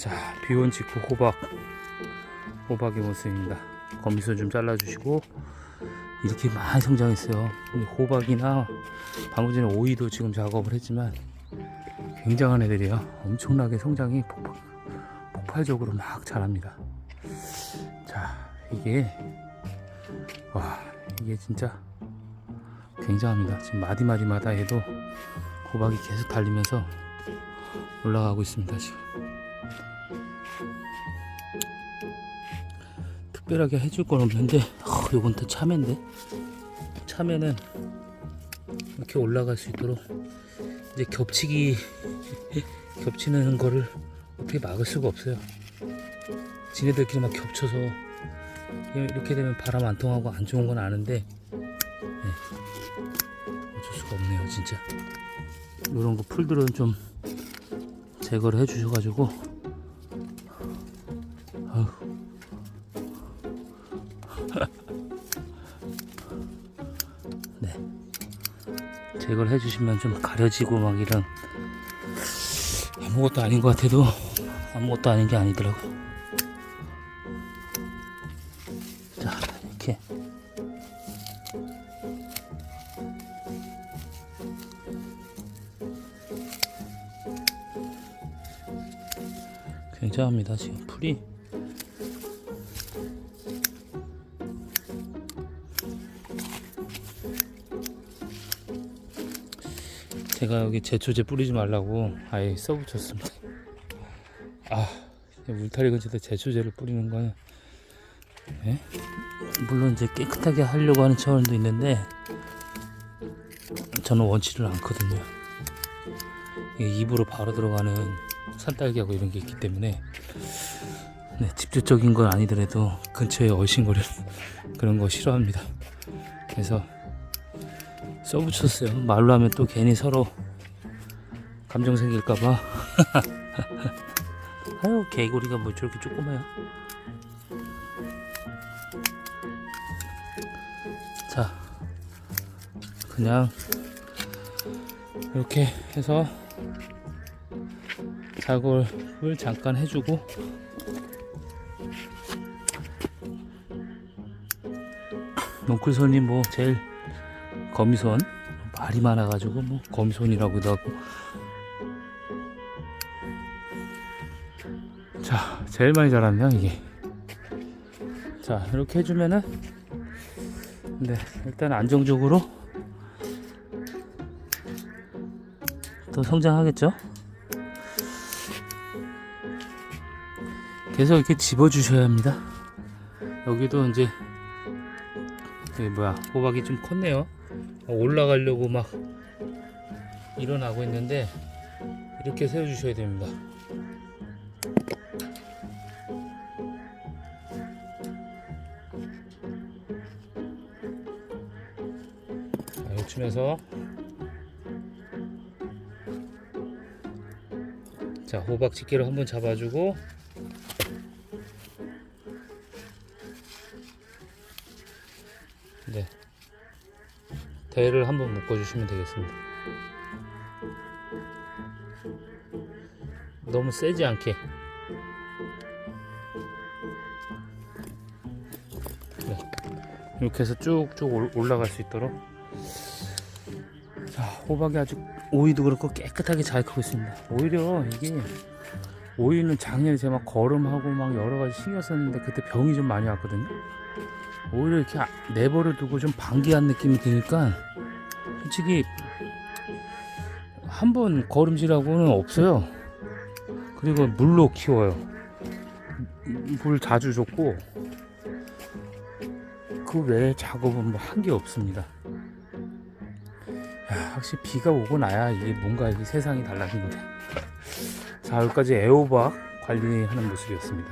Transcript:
자, 비온 직후 호박. 호박의 모습입니다. 거미손 좀 잘라주시고, 이렇게 많이 성장했어요. 이 호박이나 방금 전에 오이도 지금 작업을 했지만, 굉장한 애들이에요. 엄청나게 성장이 폭발, 폭발적으로 막 자랍니다. 자, 이게, 와, 이게 진짜 굉장합니다. 지금 마디마디마다 해도 호박이 계속 달리면서 올라가고 있습니다, 지금. 특별하게 해줄 건 없는데, 어, 요건 또 참외인데. 참외는 이렇게 올라갈 수 있도록 이제 겹치기, 겹치는 거를 어떻게 막을 수가 없어요. 지네들끼리 막 겹쳐서 이렇게 되면 바람 안 통하고 안 좋은 건 아는데, 네. 어쩔 수가 없네요, 진짜. 이런 거 풀들은 좀 제거를 해 주셔가지고 아유. 네. 제거를 해주시면 좀 가려지고 막 이런 아무것도 아닌 것 같아도 아무것도 아닌 게 아니더라고. 자 이렇게. 굉장합니다 지금 풀이 제가 여기 제초제 뿌리지 말라고 아예 써붙였습니다 아 울타리 근처에 제초제를 뿌리는 건 예? 물론 이제 깨끗하게 하려고 하는 차원도 있는데 저는 원치를 않거든요 입으로 바로 들어가는 산딸기하고 이런 게 있기 때문에 네, 직접적인 건 아니더라도 근처에 어신거리는 그런 거 싫어합니다. 그래서 써붙였어요. 말로 하면 또 괜히 서로 감정 생길까봐. 아유 개구리가 뭐 저렇게 조그마요. 자, 그냥 이렇게 해서 작업을 잠깐 해주고 몽클손이 뭐 제일 거미손. 말이 많아가지고 뭐 거미손이라고도 하고. 자 제일 많이 자랐네요 이게. 자 이렇게 해주면은 네 일단 안정적으로 또 성장하겠죠? 계속 이렇게 집어 주셔야 합니다. 여기도 이제 그 뭐야 호박이 좀 컸네요. 올라가려고 막 일어나고 있는데 이렇게 세워 주셔야 됩니다. 자, 요쯤에서 자 호박 집게로 한번 잡아주고 네. 대를 한번 묶어주시면 되겠습니다. 너무 세지 않게. 네. 이렇게 해서 쭉쭉 올- 올라갈 수 있도록. 자, 호박이 아주 오이도 그렇고 깨끗하게 잘 크고 있습니다. 오히려 이게 오이는 작년에 제가 막 거름하고 막 여러 가지 신경 썼는데 그때 병이 좀 많이 왔거든요. 오히려 이렇게 아- 내버려 두고 좀 방기한 느낌이 드니까 솔직히 한번 거름질하고는 없어요. 그리고 물로 키워요. 물 자주 줬고 그 외에 작업은 뭐 한 게 없습니다. 야, 확실히 비가 오고 나야 이게 뭔가 이 세상이 달라집니다. 자 여기까지 애호박 관리하는 모습이었습니다.